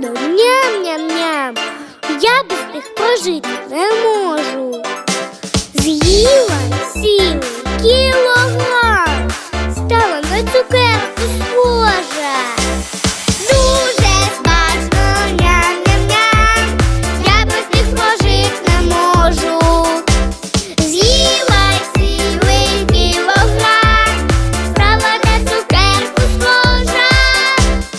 смачно, ням-ням-ням. Я без них прожити не можу. З'їла